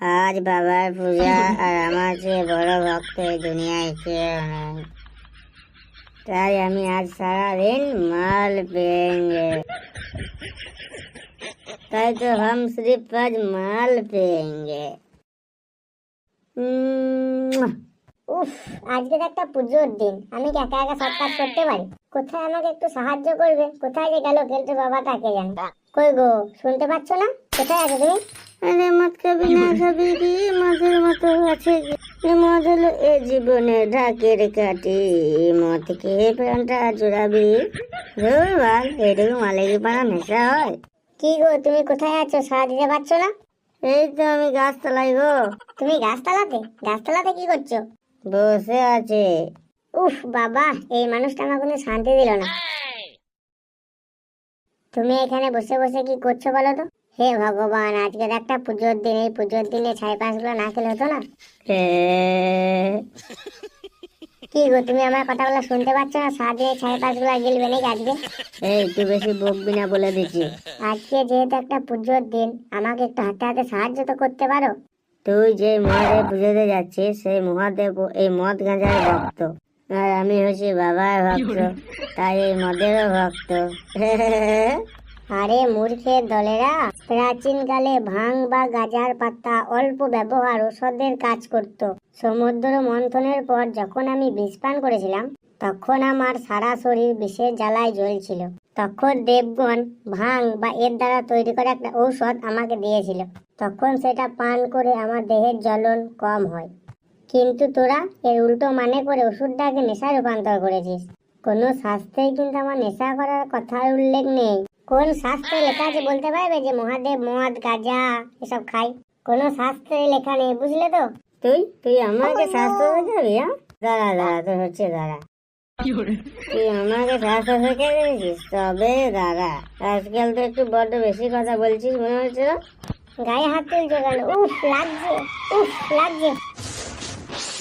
আজ বাবার পূজা আর আমার যে বড় ভক্ত এই দুনিয়ায় কেউ নেই। তাই আমি আজ সারাদিন মাল পেয়ে তাই তো হাম সিফ আজ মাল পেয়েঙ্গে। উফ, আজকে তো একটা পুজোর দিন। আমি কি একা একা সব কাজ করতে পারি? কোথায় আমাকে একটু সাহায্য করবে? কোথায় যে গেল বাবা বাবাটাকে জানি? কই গো, শুনতে পাচ্ছ না? কোথায় আছো তুমি? আরে মদ খাবি না খাবি কি মদের মতো আছে কি এ মদ হলো এ জীবনে ঢাকের কাটি মদ খেয়ে প্রাণটা জোড়াবি? ধুর বাল এটুকু মালিকি পাড়া নেশা হয়। কি গো তুমি কোথায় আছো? সারা দিতে পারছ না? এই তো আমি গাছতলায় গো। তুমি গাছতলাতে? গাছতলাতে কি করছ? বসে আছে। উফ বাবা এই মানুষটা আমার কোনো শান্তি দিল না। তুমি এখানে বসে বসে কি করছ বলো তো? হে ভগবান আজকের একটা পুজোর দিন এই পুজোর দিনে ছাই পাঁচগুলো না খেলে হতো না? কি গো তুমি আমার কথাগুলো শুনতে পাচ্ছ না? সারাদিনে ছাই পাঁচগুলো গেলবে নাকি আজকে? এই একটু বেশি বকবি না বলে দিচ্ছি। আজকে যেহেতু একটা পুজোর দিন আমাকে একটু হাতে হাতে সাহায্য তো করতে পারো? তুই যে মহাদেব পুজোতে যাচ্ছিস সেই মহাদেব এই মদ গাঁজার ভক্ত। আর আমি হচ্ছি বাবার ভক্ত তাই এই মদেরও ভক্ত। আরে মূর্খের দলেরা, প্রাচীনকালে ভাং বা গাজার পাতা অল্প ব্যবহার ওষুধের কাজ করত। সমুদ্র মন্থনের পর যখন আমি বিষ পান করেছিলাম, তখন আমার সারা শরীর বিষের জ্বালায় জ্বলছিল। তখন দেবগণ ভাং বা এর দ্বারা তৈরি করা একটা ঔষধ আমাকে দিয়েছিল। তখন সেটা পান করে আমার দেহের জ্বলন কম হয়। কিন্তু তোরা এর উল্টো মানে করে ওষুধটাকে নেশায় রূপান্তর করেছিস। কোনো শাস্ত্রেই কিন্তু আমার নেশা করার কথার উল্লেখ নেই। কোন শাস্ত্রে লেখা আছে বলতে পারবে যে মহাদেব মদ গাঁজা এসব খাই কোনো শাস্ত্রে লেখা নেই বুঝলে তো? তুই তুই আমাকে শাস্ত্র শেখাবি হ্যাঁ? দাঁড়া দাঁড়া তোর হচ্ছে দাঁড়া। তুই আমাকে শাস্ত্র শেখে দিয়েছিস? তবে দাঁড়া আজকাল তো একটু বড্ড বেশি কথা বলছিস মনে হচ্ছে গায়ে হাত তুলছো কেন? উফ লাগছে উফ লাগছে।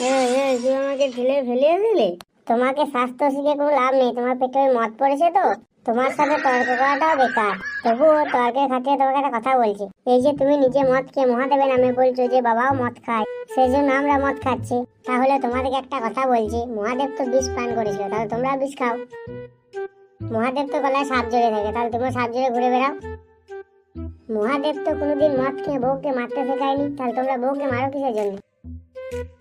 এই, এই, তুই আমাকে ঠেলে ফেলিয়ে দিলি? তোমাকে স্বাস্থ্য শিখে কোনো লাভ নেই তোমার পেটে ওই মদ পড়েছে তো? তোমার সাথে তর্ক করাটাও বেকার। তবুও তর্কের খাতিরে তোমাকে একটা কথা বলছি। এই যে তুমি নিজে মদ খেয়ে মহাদেবের নামে বলছো যে বাবাও মদ খায় সেই জন্য আমরা মদ খাচ্ছি। তাহলে তোমাদেরকে একটা কথা বলছি, মহাদেব তো বিষ পান করেছিল, তাহলে তোমরা বিষ খাও। মহাদেব তো গলায় সাপ জড়ে থাকে, তাহলে তোমরা সাপ জড়ে ঘুরে বেড়াও। মহাদেব তো কোনোদিন মদ খেয়ে বউকে মারতে শেখায়নি, তাহলে তোমরা বউকে মারো কিসের জন্য?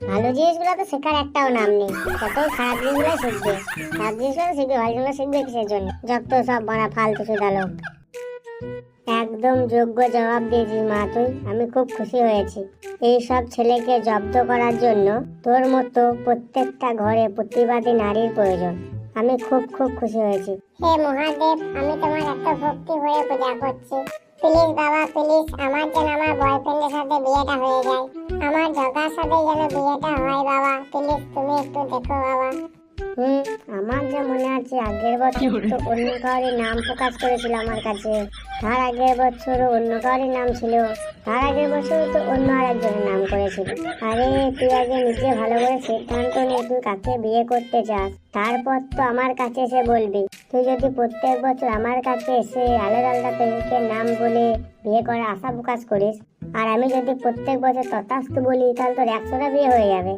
ভালো জিনিসগুলো তো শেখার একটাও নাম নেই। যত খারাপ জিনিসগুলো শিখবে, খারাপ জিনিসগুলো শিখবে, ভালো জিনিসগুলো শিখবে কিসের জন্য? যত সব বড় ফালতু সুদা লোক। একদম যোগ্য জবাব দিয়েছিস মা তুই, আমি খুব খুশি হয়েছি। এই সব ছেলেকে জব্দ করার জন্য তোর মতো প্রত্যেকটা ঘরে প্রতিবাদী নারীর প্রয়োজন। আমি খুব খুব খুশি হয়েছি। হে মহাদেব, আমি তোমার এত ভক্তি হয়ে পূজা করছি। প্লিজ বাবা প্লিজ আমার যেন আমার বয়ফ্রেন্ডের সাথে বিয়েটা হয়ে যায়। আমার জগার সাথে যেন বিয়েটা হয়, বাবা। প্লিজ তুমি একটু দেখো, বাবা। হুম আমার যা মনে আছে আগের বছর তো অন্য কারোর নাম প্রকাশ করেছিল আমার কাছে। তার আগের বছরও অন্য কারোর নাম ছিল। তার আগের বছর তো অন্য আরেকজনের নাম করেছিল। আরে তুই আগে নিজে ভালো করে সিদ্ধান্ত নে তুই কাকে বিয়ে করতে চাস। তারপর তো আমার কাছে এসে বলবি। তুই যদি প্রত্যেক বছর আমার কাছে এসে আলাদা আলাদা প্রেমিকের নাম বলে বিয়ে করার আশা প্রকাশ করিস আর আমি যদি প্রত্যেক বছর তথাস্তু বলি তাহলে তোর একশোটা বিয়ে হয়ে যাবে।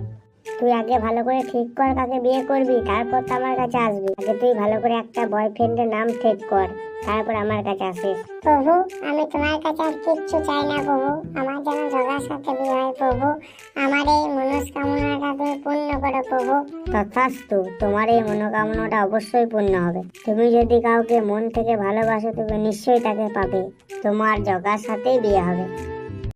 তুই আগে ভালো করে ঠিক কর কাকে বিয়ে করবি তারপর তো আমার কাছে আসবি। আগে তুই ভালো করে একটা বয়ফ্রেন্ডের নাম ঠিক কর তারপর আমার কাছে আসিস। প্রভু আমি তোমার কাছে আর কিচ্ছু চাই না প্রভু। আমার যেন জগার সাথে বিয়ে হয় প্রভু। আমার এই মনস্কামনাটা তুমি পূর্ণ করো প্রভু। তথাস্তু তোমার এই মনোকামনাটা অবশ্যই পূর্ণ হবে। তুমি যদি কাউকে মন থেকে ভালোবাসো তুমি নিশ্চয়ই তাকে পাবে। তোমার জগার সাথেই বিয়ে হবে।